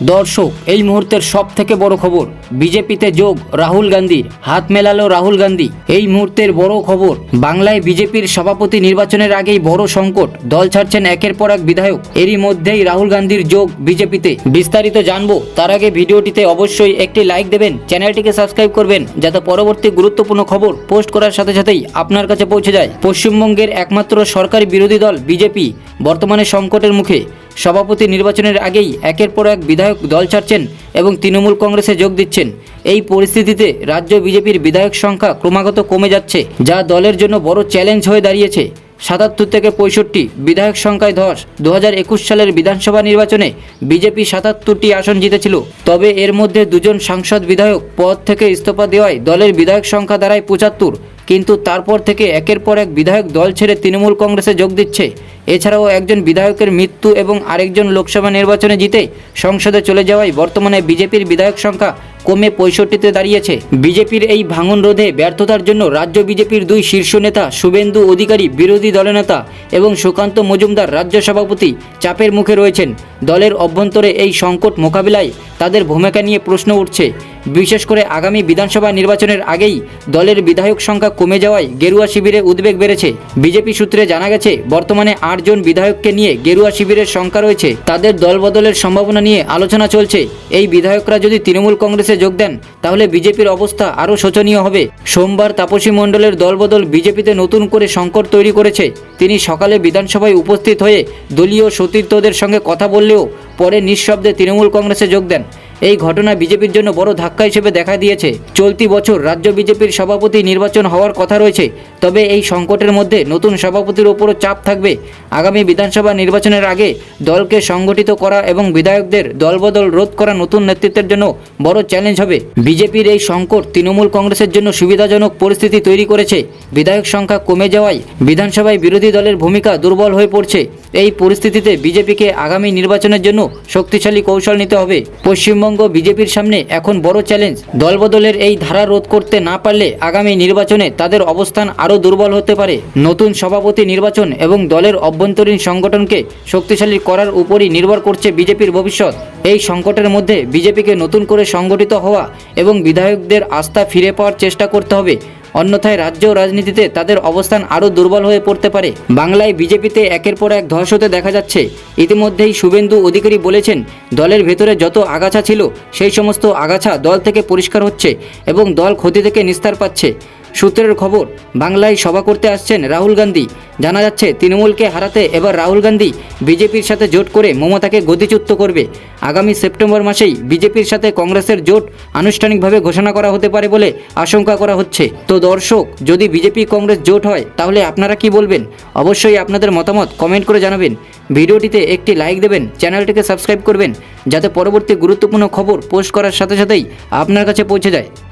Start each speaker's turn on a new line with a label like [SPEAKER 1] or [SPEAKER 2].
[SPEAKER 1] দর্শক, এই মুহূর্তের সব থেকে বড় খবর, বিজেপিতে যোগ রাহুল গান্ধী হাত মেলালো রাহুল গান্ধী। এই মুহূর্তের বড় খবর, বাংলায় বিজেপির সভাপতি নির্বাচনের আগেই বড় সংকট, দল ছাড়ছেন একের পর এক বিধায়ক। এরই মধ্যেই রাহুল গান্ধীর যোগ বিজেপিতে। বিস্তারিত জানব, তার আগে ভিডিওটিতে অবশ্যই একটি লাইক দেবেন, চ্যানেলটিকে সাবস্ক্রাইব করবেন, যাতে পরবর্তী গুরুত্বপূর্ণ খবর পোস্ট করার সাথে সাথেই আপনার কাছে পৌঁছে যায়। পশ্চিমবঙ্গের একমাত্র সরকারি বিরোধী দল বিজেপি, বর্তমানে সংকটের মুখে। সভাপতি নির্বাচনের আগেই একের পর এক বিধায়ক দল ছাড়ছেন এবং তৃণমূল কংগ্রেসে যোগ দিচ্ছেন। এই পরিস্থিতিতে রাজ্য বিজেপির বিধায়ক সংখ্যা ক্রমাগত কমে যাচ্ছে, যা দলের জন্য বড় চ্যালেঞ্জ হয়ে দাঁড়িয়েছে। সাতাত্তর থেকে পঁয়ষট্টি বিধায়ক সংখ্যায় ধস দু হাজার একুশ সালের বিধানসভা নির্বাচনে বিজেপি সাতাত্তরটি আসন জিতেছিল। তবে এর মধ্যে দুজন সাংসদ বিধায়ক পদ থেকে ইস্তফা দেওয়ায় দলের বিধায়ক সংখ্যা দাঁড়ায় পঁচাত্তর। কিন্তু তারপর থেকে একের পর এক বিধায়ক দল ছেড়ে তৃণমূল কংগ্রেসে যোগ দিচ্ছে। এছাড়াও একজন বিধায়কের মৃত্যু এবং আরেকজন লোকসভা নির্বাচনে জিতে সংসদে চলে যাওয়ায় বর্তমানে বিজেপির বিধায়ক সংখ্যা কমে পঁয়ষট্টিতে দাঁড়িয়েছে। বিজেপির এই ভাঙন রোধে ব্যর্থতার জন্য রাজ্য বিজেপির দুই শীর্ষ নেতা শুভেন্দু অধিকারী, বিরোধী দলনেতা এবং সুকান্ত মজুমদার রাজ্য সভাপতি চাপের মুখে রয়েছেন। দলের অভ্যন্তরে এই সংকট মোকাবিলায় তাদের ভূমিকা নিয়ে প্রশ্ন উঠছে। বিশেষ করে আগামী বিধানসভা নির্বাচনের আগেই দলের বিধায়ক সংখ্যা কমে যাওয়ায় গেরুয়া শিবিরে উদ্বেগ বেড়েছে। বিজেপি সূত্রে জানা গেছে, বর্তমানে আটজন বিধায়ককে নিয়ে গেরুয়া শিবিরের সংখ্যা রয়েছে। তাদের দলবদলের সম্ভাবনা নিয়ে আলোচনা চলছে। এই বিধায়করা যদি তৃণমূল কংগ্রেসে যোগ দেন, তাহলে বিজেপির অবস্থা আরও শোচনীয় হবে। সোমবার তাপসী মণ্ডলের দলবদল বিজেপিতে নতুন করে সংকট তৈরি করেছে। তিনি সকালে বিধানসভায় উপস্থিত হয়ে দলীয় সতীর্থদের সঙ্গে কথা বললেও পরে নিঃশব্দে তৃণমূল কংগ্রেসে যোগ দেন। এই ঘটনা বিজেপির জন্য বড় ধাক্কা হিসেবে দেখা দিয়েছে। চলতি বছর রাজ্য বিজেপির সভাপতি নির্বাচন হওয়ার কথা রয়েছে। তবে এই সংকটের মধ্যে নতুন সভাপতির ওপরও চাপ থাকবে। আগামী বিধানসভা নির্বাচনের আগে দলকে সংগঠিত করা এবং বিধায়কদের দলবদল রোধ করা নতুন নেতৃত্বের জন্য বড় চ্যালেঞ্জ হবে। বিজেপির এই সংকট তৃণমূল কংগ্রেসের জন্য সুবিধাজনক পরিস্থিতি তৈরি করেছে। বিধায়ক সংখ্যা কমে যাওয়ায় বিধানসভায় বিরোধী দলের ভূমিকা দুর্বল হয়ে পড়ছে। এই পরিস্থিতিতে বিজেপিকে আগামী নির্বাচনের জন্য শক্তিশালী কৌশল নিতে হবে। পশ্চিমবঙ্গ বিজেপির সামনে এখন বড় চ্যালেঞ্জ। দলবদলের এই ধারা রোধ করতে না পারলে আগামী নির্বাচনে তাদের অবস্থান আরও দুর্বল হতে পারে। নতুন সভাপতি নির্বাচন এবং দলের অভ্যন্তরীণ সংগঠনকে শক্তিশালী করার উপরই নির্ভর করছে বিজেপির ভবিষ্যৎ। এই সংকটের মধ্যে বিজেপিকে নতুন করে সংগঠিত হওয়া এবং বিধায়কদের আস্থা ফিরে পাওয়ার চেষ্টা করতে হবে। অন্যথায় রাজ্য রাজনীতিতে তাদের অবস্থান আরও দুর্বল হয়ে পড়তে পারে। বাংলায় বিজেপিতে একের পর এক ধস হতে দেখা যাচ্ছে। ইতিমধ্যেই শুভেন্দু অধিকারী বলেছেন, দলের ভেতরে যত আগাছা ছিল, সেই সমস্ত আগাছা দল থেকে পরিষ্কার হচ্ছে এবং দল ক্ষতি থেকে নিস্তার পাচ্ছে। সূত্রের খবর, বাংলায় সভা করতে আসছেন রাহুল গান্ধী। জানা যাচ্ছে, তৃণমূলকে হারাতে এবার রাহুল গান্ধী বিজেপির সাথে জোট করে মমতাকে গতিচ্যুত করবে। আগামী সেপ্টেম্বর মাসেই বিজেপির সাথে কংগ্রেসের জোট আনুষ্ঠানিকভাবে ঘোষণা করা হতে পারে বলে আশঙ্কা করা হচ্ছে। তো দর্শক, যদি বিজেপি কংগ্রেস জোট হয়, তাহলে আপনারা কি বলবেন? অবশ্যই আপনাদের মতামত কমেন্ট করে জানাবেন। ভিডিওটিতে একটি লাইক দেবেন, চ্যানেলটিকে সাবস্ক্রাইব করবেন, যাতে পরবর্তী গুরুত্বপূর্ণ খবর পোস্ট করার সাথে সাথেই আপনার কাছে পৌঁছে যায়।